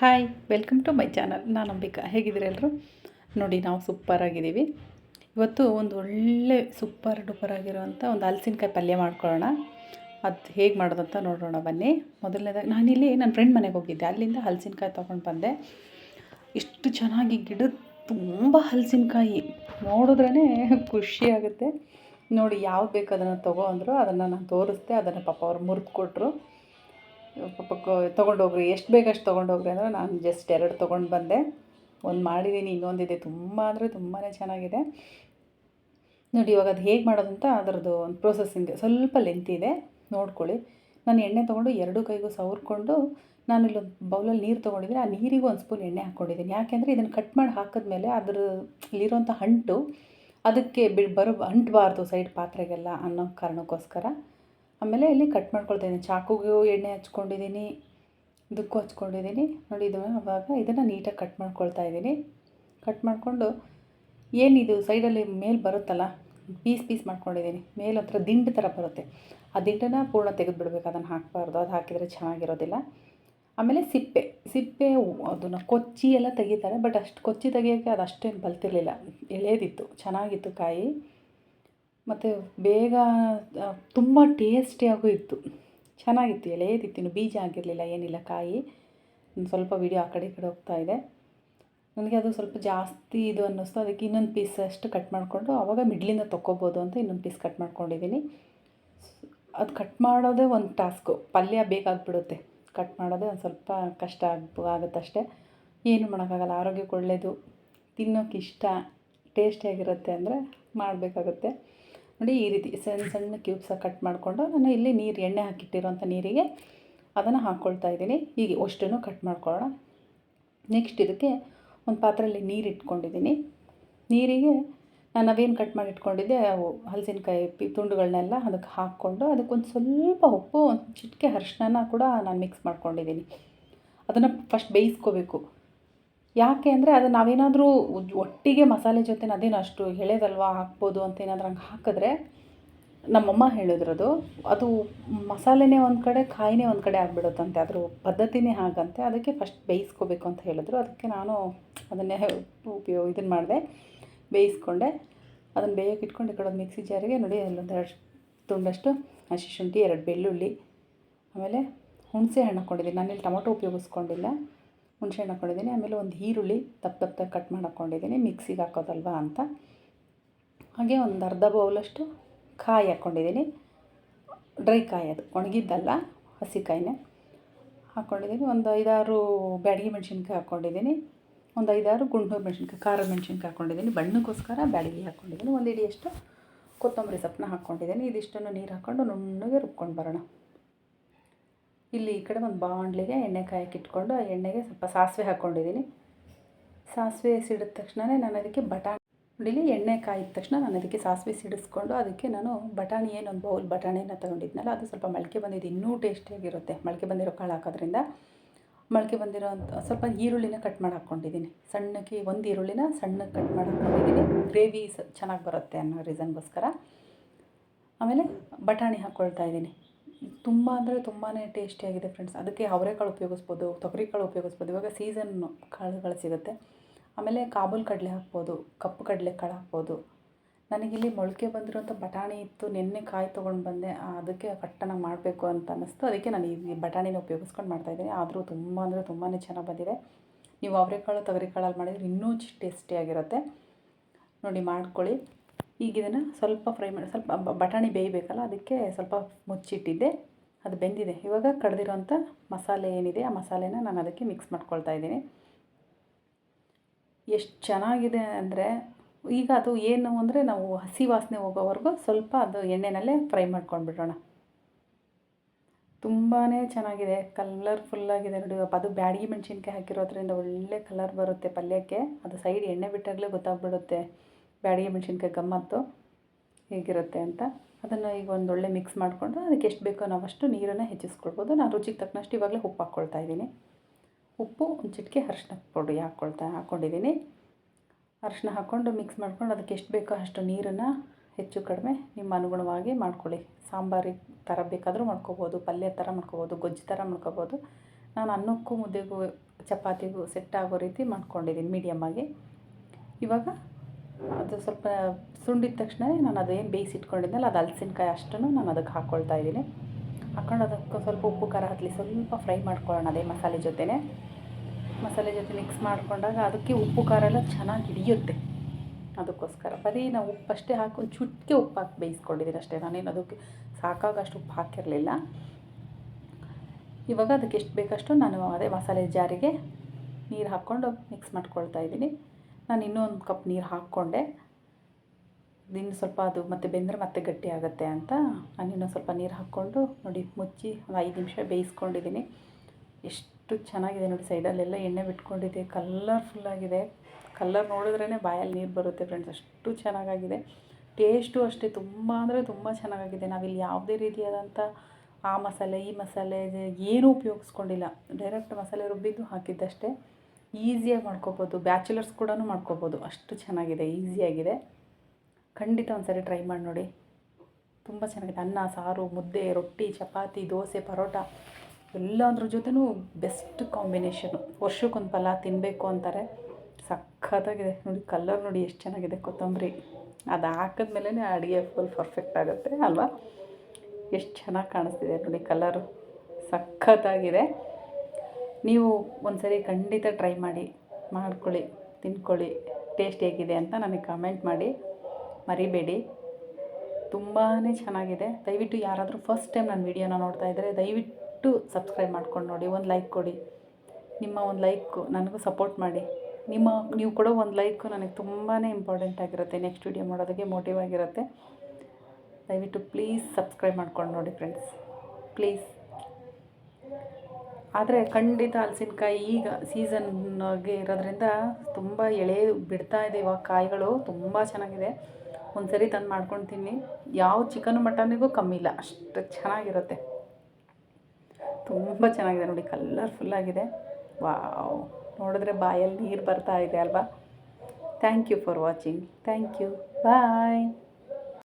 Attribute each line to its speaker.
Speaker 1: Hi welcome to my channel ನಾನು ಅಂಬಿಕಾ. ಹೇಗಿದ್ದೀರಿ ಎಲ್ಲರೂ ನೋಡಿ, ನಾವು ಸೂಪರ್ ಆಗಿದ್ದೀವಿ. ಇವತ್ತು ಒಂದು ಒಳ್ಳೆ ಸೂಪರ್ ಡೂಪರ್ ಆಗಿರುವಂಥ ಒಂದು ಹಲಸಿನಕಾಯಿ ಪಲ್ಯ ಮಾಡ್ಕೊಳ್ಳೋಣ. ಅದು ಹೇಗೆ ಮಾಡೋದಂತ ನೋಡೋಣ ಬನ್ನಿ. ಮೊದಲನೇದಾಗಿ ನಾನಿಲ್ಲಿ ನನ್ನ ಫ್ರೆಂಡ್ ಮನೆಗೆ ಹೋಗಿದ್ದೆ. ಅಲ್ಲಿಂದ ಹಲಸಿನಕಾಯಿ ತೊಗೊಂಡು ಬಂದೆ. ಇಷ್ಟು ಚೆನ್ನಾಗಿ ಗಿಡದ ತುಂಬ ಹಲಸಿನಕಾಯಿ ನೋಡಿದ್ರೇ ಖುಷಿ ಆಗುತ್ತೆ. ನೋಡಿ ಯಾವ್ದು ಬೇಕು ಅದನ್ನು ತಗೋ ಅಂದರು ಅದನ್ನು ನಾನು ತೋರಿಸ್ದೆ. ಅದನ್ನು ಪಾಪ ಅವ್ರು ಮುರಿದು ಕೊಟ್ಟರು ತೊಗೊಂಡೋಗ್ರಿ, ಎಷ್ಟು ಬೇಕಷ್ಟು ತೊಗೊಂಡೋಗ್ರಿ ಅಂದರೆ ನಾನು ಜಸ್ಟ್ ಎರಡು ತೊಗೊಂಡು ಬಂದೆ. ಒಂದು ಮಾಡಿದ್ದೀನಿ ಇನ್ನೊಂದಿದೆ ತುಂಬ ಅಂದರೆ ತುಂಬಾ ಚೆನ್ನಾಗಿದೆ. ನೋಡಿ ಇವಾಗ ಅದು ಹೇಗೆ ಮಾಡೋದು ಅಂತ ಅದರದ್ದು ಒಂದು ಪ್ರೊಸೆಸ್ಸಿಂಗ್ ಸ್ವಲ್ಪ ಲೆಂತ್ ಇದೆ, ನೋಡ್ಕೊಳ್ಳಿ. ನಾನು ಎಣ್ಣೆ ತೊಗೊಂಡು ಎರಡು ಕೈಗೂ ಸವರ್ಕೊಂಡು ನಾನು ಇಲ್ಲೊಂದು ಬೌಲಲ್ಲಿ ನೀರು ತೊಗೊಂಡಿದ್ದೀನಿ ಆ ನೀರಿಗೂ ಒಂದು ಸ್ಪೂನ್ ಎಣ್ಣೆ ಹಾಕ್ಕೊಂಡಿದ್ದೀನಿ. ಯಾಕೆಂದರೆ ಇದನ್ನು ಕಟ್ ಮಾಡಿ ಹಾಕಿದ್ಮೇಲೆ ಅದ್ರ ಇಲ್ಲಿರೋಂಥ ಅಂಟು ಅದಕ್ಕೆ ಬಿ ಬರೋ, ಅಂಟಬಾರ್ದು ಸೈಡ್ ಪಾತ್ರೆಗೆಲ್ಲ ಅನ್ನೋ ಕಾರಣಕ್ಕೋಸ್ಕರ. ಆಮೇಲೆ ಇಲ್ಲಿ ಕಟ್ ಮಾಡ್ಕೊಳ್ತಾಯಿದ್ದೀನಿ ಚಾಕುಗೂ ಎಣ್ಣೆ ಹಚ್ಕೊಂಡಿದ್ದೀನಿ ಇದಕ್ಕೂ ಹಚ್ಕೊಂಡಿದ್ದೀನಿ. ನೋಡಿ, ಇದು ಅವಾಗ ಇದನ್ನು ನೀಟಾಗಿ ಕಟ್ ಮಾಡ್ಕೊಳ್ತಾ ಇದ್ದೀನಿ. ಕಟ್ ಮಾಡಿಕೊಂಡು ಏನಿದು ಸೈಡಲ್ಲಿ ಮೇಲೆ ಬರುತ್ತಲ್ಲ ಪೀಸ್ ಪೀಸ್ ಮಾಡ್ಕೊಂಡಿದ್ದೀನಿ. ಮೇಲೆ ಒಂಥರ ದಿಂಡು ಥರ ಬರುತ್ತೆ. ಆ ದಿಂಡನ್ನು ಪೂರ್ಣ ತೆಗೆದುಬಿಡ್ಬೇಕು. ಅದನ್ನು ಹಾಕಬಾರ್ದು. ಅದು ಹಾಕಿದರೆ ಚೆನ್ನಾಗಿರೋದಿಲ್ಲ. ಆಮೇಲೆ ಸಿಪ್ಪೆ ಸಿಪ್ಪೆ ಅದನ್ನು ಕೊಚ್ಚಿ ಎಲ್ಲ ತೆಗಿತಾರೆ. ಬಟ್ ಅಷ್ಟು ಕೊಚ್ಚಿ ತೆಗಿಯೋಕ್ಕೆ ಅದು ಅಷ್ಟೇನು ಬಲ್ತಿರಲಿಲ್ಲ. ಎಳೆದಿತ್ತು. ಚೆನ್ನಾಗಿತ್ತು ಕಾಯಿ. ಮತ್ತು ಬೇಗ ತುಂಬ ಟೇಸ್ಟಿಯಾಗೂ ಇತ್ತು. ಚೆನ್ನಾಗಿತ್ತು ಎಳೆದಿತ್ತು ಬೀಜ ಆಗಿರಲಿಲ್ಲ, ಏನಿಲ್ಲ, ಕಾಯಿ. ಸ್ವಲ್ಪ ವಿಡಿಯೋ ಆ ಕಡೆ ಈ ಕಡೆ ಹೋಗ್ತಾ ಇದೆ. ನನಗೆ ಅದು ಸ್ವಲ್ಪ ಜಾಸ್ತಿ ಇದು ಅನ್ನಿಸ್ತು. ಅದಕ್ಕೆ ಇನ್ನೊಂದು ಪೀಸ್ ಅಷ್ಟು ಕಟ್ ಮಾಡಿಕೊಂಡು ಆವಾಗ ಮಿಡ್ಲಿಂದ ತೊಗೋಬೋದು ಅಂತ ಇನ್ನೊಂದು ಪೀಸ್ ಕಟ್ ಮಾಡ್ಕೊಂಡಿದ್ದೀನಿ. ಅದು ಕಟ್ ಮಾಡೋದೇ ಒಂದು ಟಾಸ್ಕು ಪಲ್ಯ ಬೇಕಾಗ್ಬಿಡುತ್ತೆ. ಕಟ್ ಮಾಡೋದೇ ಒಂದು ಸ್ವಲ್ಪ ಕಷ್ಟ ಆಗುತ್ತೆ ಆಗುತ್ತಷ್ಟೇ. ಏನು ಮಾಡೋಕ್ಕಾಗಲ್ಲ. ಆರೋಗ್ಯಕ್ಕೆ ಒಳ್ಳೆಯದು ತಿನ್ನೋಕೆ ಇಷ್ಟ. ಟೇಸ್ಟಿಯಾಗಿರುತ್ತೆ ಅಂದರೆ ಮಾಡಬೇಕಾಗುತ್ತೆ. ನೋಡಿ ಈ ರೀತಿ ಸಣ್ಣ ಸಣ್ಣ ಕ್ಯೂಬ್ಸಾಗಿ ಕಟ್ ಮಾಡಿಕೊಂಡು ನಾನು ಇಲ್ಲಿ ನೀರು, ಎಣ್ಣೆ ಹಾಕಿಟ್ಟಿರೋಂಥ ನೀರಿಗೆ ಅದನ್ನು ಹಾಕ್ಕೊಳ್ತಾ ಇದ್ದೀನಿ. ಹೀಗೆ ಅಷ್ಟನ್ನು ಕಟ್ ಮಾಡ್ಕೊಳ್ಳೋಣ. ನೆಕ್ಸ್ಟ್ ಇದಕ್ಕೆ ಒಂದು ಪಾತ್ರೆಯಲ್ಲಿ ನೀರು ಇಟ್ಕೊಂಡಿದ್ದೀನಿ. ನೀರಿಗೆ ನಾನು ಅವೇನು ಕಟ್ ಮಾಡಿ ಇಟ್ಕೊಂಡಿದ್ದೆ ಅವು ಹಲಸಿನಕಾಯಿ ಪಿ ತುಂಡುಗಳನ್ನೆಲ್ಲ ಅದಕ್ಕೆ ಹಾಕ್ಕೊಂಡು ಅದಕ್ಕೊಂದು ಸ್ವಲ್ಪ ಉಪ್ಪು, ಒಂದು ಚಿಟಿಕೆ ಅರ್ಶಿನ ಕೂಡ ನಾನು ಮಿಕ್ಸ್ ಮಾಡ್ಕೊಂಡಿದ್ದೀನಿ. ಅದನ್ನು ಫಸ್ಟ್ ಬೇಯಿಸ್ಕೋಬೇಕು. ಯಾಕೆ ಅಂದರೆ ಅದು ನಾವೇನಾದರೂ ಒಟ್ಟಿಗೆ ಮಸಾಲೆ ಜೊತೆ ಅದೇನು ಅಷ್ಟು ಎಳೆದಲ್ವಾ ಹಾಕ್ಬೋದು ಅಂತ ಏನಾದರೂ ಹಂಗೆ ಹಾಕಿದ್ರೆ ನಮ್ಮಮ್ಮ ಹೇಳಿದ್ರು ಅದು ಮಸಾಲೆನೇ ಒಂದು ಕಡೆ, ಕಾಯಿನೇ ಒಂದು ಕಡೆ ಆಗಿಬಿಡುತ್ತಂತೆ. ಅದ್ರ ಪದ್ಧತಿನೇ ಹಾಗಂತೆ. ಅದಕ್ಕೆ ಫಸ್ಟ್ ಬೇಯಿಸ್ಕೋಬೇಕು ಅಂತ ಹೇಳಿದ್ರು. ಅದಕ್ಕೆ ನಾನು ಅದನ್ನೇ ಉಪಯೋಗ ಇದನ್ನು ಮಾಡಿದೆ. ಬೇಯಿಸ್ಕೊಂಡೆ. ಅದನ್ನು ಬೇಯೋಕೆ ಇಟ್ಕೊಂಡು ಈ ಕಡೆ ಮಿಕ್ಸಿ ಜಾರಿಗೆ ನೋಡಿ ಅಲ್ಲೊಂದು ಎರಡು ತುಂಡಷ್ಟು ಹಸಿ ಶುಂಠಿ ಎರಡು ಬೆಳ್ಳುಳ್ಳಿ, ಆಮೇಲೆ ಹುಣಸೆ ಹಣ್ಣು ಹಾಕ್ಕೊಂಡಿದ್ದೀನಿ ನಾನಿಲ್ಲಿ ಟೊಮೊಟೊ ಉಪಯೋಗಿಸ್ಕೊಂಡಿಲ್ಲ. ಹುಣಸೆ ಹಣ್ಣು ಹಾಕ್ಕೊಂಡಿದ್ದೀನಿ ಆಮೇಲೆ ಒಂದು ಈರುಳ್ಳಿ ದಪ್ಪ ದಪ್ಪದಾಗಿ ಕಟ್ ಮಾಡಿ ಮಿಕ್ಸಿಗೆ ಹಾಕೋದಲ್ವಾ ಅಂತ. ಹಾಗೆ ಒಂದು ಅರ್ಧ ಬೌಲಷ್ಟು ಕಾಯಿ ಹಾಕ್ಕೊಂಡಿದ್ದೀನಿ ಡ್ರೈ ಕಾಯಿ ಅದು, ಒಣಗಿದ್ದಲ್ಲ ಹಸಿ ಕಾಯಿನೇ ಹಾಕ್ಕೊಂಡಿದ್ದೀನಿ ಒಂದು ಐದಾರು ಬ್ಯಾಡಗಿ ಮೆಣಸಿನ್ಕಾಯಿ ಹಾಕ್ಕೊಂಡಿದ್ದೀನಿ ಒಂದು ಐದಾರು ಗುಂಡು ಮೆಣಸಿನ್ಕಾಯಿ, ಖಾರ ಮೆಣಸಿನ್ಕಾಯಿ ಹಾಕ್ಕೊಂಡಿದ್ದೀನಿ ಬಣ್ಣಕ್ಕೋಸ್ಕರ ಬ್ಯಾಡಗಿ ಹಾಕ್ಕೊಂಡಿದ್ದೀನಿ ಒಂದು ಇಡಿಯಷ್ಟು ಕೊತ್ತಂಬರಿ ಸೊಪ್ಪನ್ನ ಹಾಕ್ಕೊಂಡಿದ್ದೀನಿ ಇದಿಷ್ಟನ್ನು ನೀರು ಹಾಕ್ಕೊಂಡು ನುಣ್ಣಗೆ ರುಬ್ಕೊಂಡು ಬರೋಣ. ಇಲ್ಲಿ ಈ ಕಡೆ ಒಂದು ಬಾಂಡ್ಲಿಗೆ ಎಣ್ಣೆ ಕಾಯಕ್ಕೆ ಇಟ್ಕೊಂಡು ಆ ಎಣ್ಣೆಗೆ ಸ್ವಲ್ಪ ಸಾಸಿವೆ ಹಾಕ್ಕೊಂಡಿದ್ದೀನಿ. ಸಾಸಿವೆ ಸಿಡಿದ ತಕ್ಷಣವೇ ನಾನು ಅದಕ್ಕೆ ಬಟಾಣಿ ನೋಡಿಲಿ ಎಣ್ಣೆ ಕಾಯಿದ ತಕ್ಷಣ ನಾನು ಅದಕ್ಕೆ ಸಾಸಿವೆ ಸಿಡಿಸ್ಕೊಂಡು ಅದಕ್ಕೆ ನಾನು ಬಟಾಣಿ ಏನೊಂದು ಬೌಲ್ ಬಟಾಣಿನ ತೊಗೊಂಡಿದ್ನಲ್ಲ, ಅದು ಸ್ವಲ್ಪ ಮೊಳಕೆ ಬಂದಿದ್ದು ಇನ್ನೂ ಟೇಸ್ಟಿಯಾಗಿರುತ್ತೆ ಮೊಳಕೆ ಬಂದಿರೋ ಕಾಳು ಹಾಕೋದ್ರಿಂದ ಮೊಳಕೆ ಬಂದಿರೋ ಸ್ವಲ್ಪ ಈರುಳ್ಳಿನ ಕಟ್ ಮಾಡಿ ಹಾಕ್ಕೊಂಡಿದ್ದೀನಿ. ಸಣ್ಣಕ್ಕೆ ಒಂದು ಈರುಳ್ಳಿನ ಸಣ್ಣಕ್ಕೆ ಕಟ್ ಮಾಡಿ ಹಾಕ್ಕೊಂಡಿದ್ದೀನಿ. ಗ್ರೇವಿ ಚೆನ್ನಾಗಿ ಬರುತ್ತೆ ಅನ್ನೋ ರೀಸನ್ಗೋಸ್ಕರ ಆಮೇಲೆ ಬಟಾಣಿ ಹಾಕ್ಕೊಳ್ತಾ ಇದ್ದೀನಿ. ತುಂಬ ಅಂದರೆ ತುಂಬಾ ಟೇಸ್ಟಿಯಾಗಿದೆ ಫ್ರೆಂಡ್ಸ್ ಅದಕ್ಕೆ ಅವರೆಕಾಳು ಉಪಯೋಗಿಸ್ಬೋದು, ತೊಗರಿಕಾಳು ಉಪಯೋಗಿಸ್ಬೋದು. ಇವಾಗ ಸೀಸನ್ ಕಾಳುಗಳು ಸಿಗುತ್ತೆ. ಆಮೇಲೆ ಕಾಬೂಲ್ ಕಡಲೆ ಹಾಕ್ಬೋದು, ಕಪ್ಪು ಕಡಲೆ ಕಾಳು ಹಾಕ್ಬೋದು ನನಗಿಲ್ಲಿ ಮೊಳಕೆ ಬಂದಿರೋಂಥ ಬಟಾಣಿ ಇತ್ತು, ನಿನ್ನೆ ಕಾಯಿ ತೊಗೊಂಡು ಬಂದೆ ಅದಕ್ಕೆ ಕಟ್ಟನ ಮಾಡಬೇಕು ಅಂತ ಅನ್ನಿಸ್ತು. ಅದಕ್ಕೆ ನಾನು ಈ ಬಟಾಣಿನ ಉಪಯೋಗಿಸ್ಕೊಂಡು ಮಾಡ್ತಾಯಿದ್ದೀನಿ ಆದರೂ ತುಂಬ ಅಂದರೆ ತುಂಬಾ ಚೆನ್ನಾಗಿ ಬಂದಿದೆ. ನೀವು ಅವರೆಕಾಳು, ತೊಗರಿಕಾಳಲ್ಲಿ ಮಾಡಿದರೆ ಇನ್ನೂ ಟೇಸ್ಟಿಯಾಗಿರುತ್ತೆ ನೋಡಿ ಮಾಡ್ಕೊಳ್ಳಿ. ಈಗ ಇದನ್ನು ಸ್ವಲ್ಪ ಫ್ರೈ ಮಾಡಿ, ಸ್ವಲ್ಪ ಬಟಾಣಿ ಬೇಯಬೇಕಲ್ಲ, ಅದಕ್ಕೆ ಸ್ವಲ್ಪ ಮುಚ್ಚಿಟ್ಟಿದ್ದೆ. ಅದು ಬೆಂದಿದೆ. ಇವಾಗ ಕಡ್ದಿರೋಂಥ ಮಸಾಲೆ ಏನಿದೆ, ಆ ಮಸಾಲೆನ ನಾನು ಅದಕ್ಕೆ ಮಿಕ್ಸ್ ಮಾಡ್ಕೊಳ್ತಾ ಇದ್ದೀನಿ. ಎಷ್ಟು ಚೆನ್ನಾಗಿದೆ ಅಂದರೆ, ಈಗ ಅದು ಏನು ಅಂದರೆ ನಾವು ಹಸಿ ವಾಸನೆ ಹೋಗೋವರೆಗೂ ಸ್ವಲ್ಪ ಅದು ಎಣ್ಣೆನಲ್ಲೇ ಫ್ರೈ ಮಾಡ್ಕೊಂಡ್ಬಿಡೋಣ. ತುಂಬಾ ಚೆನ್ನಾಗಿದೆ. ಕಲರ್ಫುಲ್ಲಾಗಿದೆ ನೋಡಿ. ಅದು ಬ್ಯಾಡಗಿ ಮೆಣಸಿನ್ಕಾಯಿ ಹಾಕಿರೋದ್ರಿಂದ ಒಳ್ಳೆ ಕಲರ್ ಬರುತ್ತೆ ಪಲ್ಯಕ್ಕೆ. ಅದು ಸೈಡ್ ಎಣ್ಣೆ ಬಿಟ್ಟಾಗಲೇ ಗೊತ್ತಾಗ್ಬಿಡುತ್ತೆ. ಬ್ಯಾಡಗಿ ಮೆಣಸಿನ್ಕಾಯಿ ಗಮ್ಮತ್ತು ಹೇಗಿರುತ್ತೆ ಅಂತ ಅದನ್ನು ಈಗ ಒಂದು ಒಳ್ಳೆ ಮಿಕ್ಸ್ ಮಾಡಿಕೊಂಡು ಅದಕ್ಕೆ ಎಷ್ಟು ಬೇಕೋ ನಾವು ಅಷ್ಟು ನೀರನ್ನು ಹೆಚ್ಚಿಸ್ಕೊಳ್ಬೋದು. ನಾನು ರುಚಿಗೆ ತಕ್ಕನಷ್ಟು ಇವಾಗಲೇ ಉಪ್ಪು ಹಾಕ್ಕೊಳ್ತಾ ಇದ್ದೀನಿ. ಉಪ್ಪು, ಒಂದು ಚಿಟಿಕೆ ಅರಿಶಿನ ಪುಡಿ ಹಾಕ್ಕೊಳ್ತಾ ಹಾಕ್ಕೊಂಡಿದ್ದೀನಿ ಅರಿಶಿನ ಹಾಕ್ಕೊಂಡು ಮಿಕ್ಸ್ ಮಾಡ್ಕೊಂಡು ಅದಕ್ಕೆ ಎಷ್ಟು ಬೇಕೋ ಅಷ್ಟು ನೀರನ್ನು ಹೆಚ್ಚು ಕಡಿಮೆ ನಿಮ್ಮ ಅನುಗುಣವಾಗಿ ಮಾಡ್ಕೊಳ್ಳಿ. ಸಾಂಬಾರಿಗೆ ಥರ ಬೇಕಾದರೂ ಮಾಡ್ಕೋಬೋದು, ಪಲ್ಯ ಥರ ಮಾಡ್ಕೋಬೋದು, ಗೊಜ್ಜು ಥರ ಮಾಡ್ಕೋಬೋದು. ನಾನು ಅನ್ನಕ್ಕೂ ಮುದ್ದೆಗೂ, ಚಪಾತಿಗೂ ಸೆಟ್ ಆಗೋ ರೀತಿ ಮಾಡ್ಕೊಂಡಿದ್ದೀನಿ ಮೀಡಿಯಮ್ಮಾಗಿ ಇವಾಗ ಅದು ಸ್ವಲ್ಪ ಸುಂಡಿದ ತಕ್ಷಣ ನಾನು ಅದೇನು ಬೇಯಿಸಿಟ್ಕೊಂಡಿದ್ದೆನಲ್ಲ ಅದು ಹಲ್ಸಿನ್ಕಾಯಿ ಅಷ್ಟನ್ನು ನಾನು ಅದಕ್ಕೆ ಹಾಕ್ಕೊಳ್ತಾ ಇದ್ದೀನಿ. ಹಾಕ್ಕೊಂಡು ಅದಕ್ಕೆ ಸ್ವಲ್ಪ ಉಪ್ಪು, ಖಾರ ಹತ್ತಲಿ ಸ್ವಲ್ಪ ಫ್ರೈ ಮಾಡ್ಕೊಳ್ಳೋಣ ಅದೇ ಮಸಾಲೆ ಜೊತೆನೆ. ಮಸಾಲೆ ಜೊತೆ ಮಿಕ್ಸ್ ಮಾಡಿಕೊಂಡಾಗ ಅದಕ್ಕೆ ಉಪ್ಪು, ಖಾರ ಎಲ್ಲ ಚೆನ್ನಾಗಿ ಹಿಡಿಯುತ್ತೆ ಅದಕ್ಕೋಸ್ಕರ. ಬರೀ ನಾವು ಉಪ್ಪು ಅಷ್ಟೇ ಹಾಕಿ ಒಂದು ಚುಟ್ಕೆ ಉಪ್ಪು ಹಾಕಿ ಬೇಯಿಸ್ಕೊಂಡಿದ್ದೀನಿ ಅಷ್ಟೇ. ನಾನೇನು ಅದಕ್ಕೆ ಸಾಕಾಗಷ್ಟು ಉಪ್ಪು ಹಾಕಿರಲಿಲ್ಲ. ಇವಾಗ ಅದಕ್ಕೆ ಎಷ್ಟು ಬೇಕಷ್ಟು ನಾನು ಅದೇ ಮಸಾಲೆ ಜಾರಿಗೆ ನೀರು ಹಾಕ್ಕೊಂಡು ಮಿಕ್ಸ್ ಮಾಡ್ಕೊಳ್ತಾ ಇದ್ದೀನಿ. ನಾನು ಇನ್ನೂ ಒಂದು ಕಪ್ ನೀರು ಹಾಕ್ಕೊಂಡೆ. ಇನ್ನು ಸ್ವಲ್ಪ ಅದು ಮತ್ತೆ ಬೆಂದರೆ ಮತ್ತೆ ಗಟ್ಟಿ ಆಗುತ್ತೆ ಅಂತ ನಾನು ಇನ್ನೊಂದು ಸ್ವಲ್ಪ ನೀರು ಹಾಕ್ಕೊಂಡು ನೋಡಿ ಮುಚ್ಚಿ ಒಂದು ಐದು ನಿಮಿಷ ಬೇಯಿಸ್ಕೊಂಡಿದ್ದೀನಿ. ಎಷ್ಟು ಚೆನ್ನಾಗಿದೆ ನೋಡಿ ಸೈಡಲ್ಲೆಲ್ಲ ಎಣ್ಣೆ ಬಿಟ್ಕೊಂಡಿದೆ ಕಲ್ಲರ್ಫುಲ್ಲಾಗಿದೆ ಕಲ್ಲರ್ ನೋಡಿದ್ರೇ ಬಾಯಲ್ಲಿ ನೀರು ಬರುತ್ತೆ ಫ್ರೆಂಡ್ಸ್ ಅಷ್ಟು ಚೆನ್ನಾಗಾಗಿದೆ. ಟೇಸ್ಟು ಅಷ್ಟೇ, ತುಂಬ ಅಂದರೆ ತುಂಬ ಚೆನ್ನಾಗಾಗಿದೆ. ನಾವಿಲ್ಲಿ ಯಾವುದೇ ರೀತಿಯಾದಂಥ ಆ ಮಸಾಲೆ, ಈ ಮಸಾಲೆ ಏನೂ ಉಪಯೋಗಿಸ್ಕೊಂಡಿಲ್ಲ. ಡೈರೆಕ್ಟ್ ಮಸಾಲೆ ರುಬ್ಬಿದ್ದು ಹಾಕಿದ್ದಷ್ಟೇ. ಈಸಿಯಾಗಿ ಮಾಡ್ಕೋಬೋದು, ಬ್ಯಾಚುಲರ್ಸ್ ಕೂಡ ಮಾಡ್ಕೋಬೋದು. ಅಷ್ಟು ಚೆನ್ನಾಗಿದೆ, ಈಸಿಯಾಗಿದೆ. ಖಂಡಿತ ಒಂದು ಸರಿ ಟ್ರೈ ಮಾಡಿ ನೋಡಿ. ತುಂಬ ಚೆನ್ನಾಗಿದೆ. ಅನ್ನ, ಸಾರು, ಮುದ್ದೆ, ರೊಟ್ಟಿ, ಚಪಾತಿ, ದೋಸೆ, ಪರೋಟ, ಎಲ್ಲದ್ರ ಜೊತೆನೂ ಬೆಸ್ಟ್ ಕಾಂಬಿನೇಷನು. ವರ್ಷಕ್ಕೊಂದು ಫಲ ತಿನ್ನಬೇಕು ಅಂತಾರೆ. ಸಖತ್ತಾಗಿದೆ. ನೋಡಿ, ಕಲರ್ ನೋಡಿ ಎಷ್ಟು ಚೆನ್ನಾಗಿದೆ ಕೊತ್ತಂಬರಿ. ಅದು ಹಾಕಿದ್ಮೇಲೆ ಅಡುಗೆ ಫುಲ್ ಪರ್ಫೆಕ್ಟ್ ಆಗುತ್ತೆ ಅಲ್ವಾ? ಎಷ್ಟು ಚೆನ್ನಾಗಿ ಕಾಣಿಸ್ತಿದೆ ನೋಡಿ ಕಲರು. ಸಖತ್ತಾಗಿದೆ. ನೀವು ಒಂದು ಸರಿ ಖಂಡಿತ ಟ್ರೈ ಮಾಡಿ, ಮಾಡ್ಕೊಳ್ಳಿ, ತಿನ್ಕೊಳ್ಳಿ ಟೇಸ್ಟ್ ಹೇಗಿದೆ ಅಂತ ನನಗೆ ಕಮೆಂಟ್ ಮಾಡಿ, ಮರಿಬೇಡಿ. ತುಂಬಾ ಚೆನ್ನಾಗಿದೆ. ದಯವಿಟ್ಟು ಯಾರಾದರೂ ಫಸ್ಟ್ ಟೈಮ್ ನನ್ನ ವೀಡಿಯೋನ ನೋಡ್ತಾ ಇದ್ದರೆ ದಯವಿಟ್ಟು ಸಬ್ಸ್ಕ್ರೈಬ್ ಮಾಡ್ಕೊಂಡು ನೋಡಿ, ಒಂದು ಲೈಕ್ ಕೊಡಿ. ನಿಮ್ಮ ಒಂದು ಲೈಕು ನನಗೂ ಸಪೋರ್ಟ್ ಮಾಡಿ. ನಿಮ್ಮ, ನೀವು ಕೊಡೋ ಒಂದು ಲೈಕು ನನಗೆ ತುಂಬಾ ಇಂಪಾರ್ಟೆಂಟ್ ಆಗಿರುತ್ತೆ. ನೆಕ್ಸ್ಟ್ ವೀಡಿಯೋ ಮಾಡೋದಕ್ಕೆ ಮೋಟಿವ್ ಆಗಿರುತ್ತೆ. ದಯವಿಟ್ಟು ಪ್ಲೀಸ್ ಸಬ್ಸ್ಕ್ರೈಬ್ ಮಾಡ್ಕೊಂಡು ನೋಡಿ ಫ್ರೆಂಡ್ಸ್ ಪ್ಲೀಸ್ ಆದರೆ ಖಂಡಿತ ಹಲಸಿನಕಾಯಿ ಈಗ ಸೀಸನ್ಗೆ ಇರೋದ್ರಿಂದ ತುಂಬ ಎಳೆ ಬಿಡ್ತಾ ಇದೆ ಇವಾಗ ಕಾಯಿಗಳು, ತುಂಬ ಚೆನ್ನಾಗಿದೆ. ಒಂದು ಸರಿ ತಂದು ಮಾಡ್ಕೊಂಡು ತಿನ್ನಿ ಯಾವ ಚಿಕನು ಮಟನಿಗೂ ಕಮ್ಮಿ ಇಲ್ಲ, ಅಷ್ಟು ಚೆನ್ನಾಗಿರುತ್ತೆ. ತುಂಬ ಚೆನ್ನಾಗಿದೆ ನೋಡಿ ಕಲರ್ಫುಲ್ಲಾಗಿದೆ ವಾವ್, ನೋಡಿದ್ರೆ ಬಾಯಲ್ಲಿ ನೀರು ಬರ್ತಾ ಇದೆ ಅಲ್ವಾ? Thank you for watching thank you bye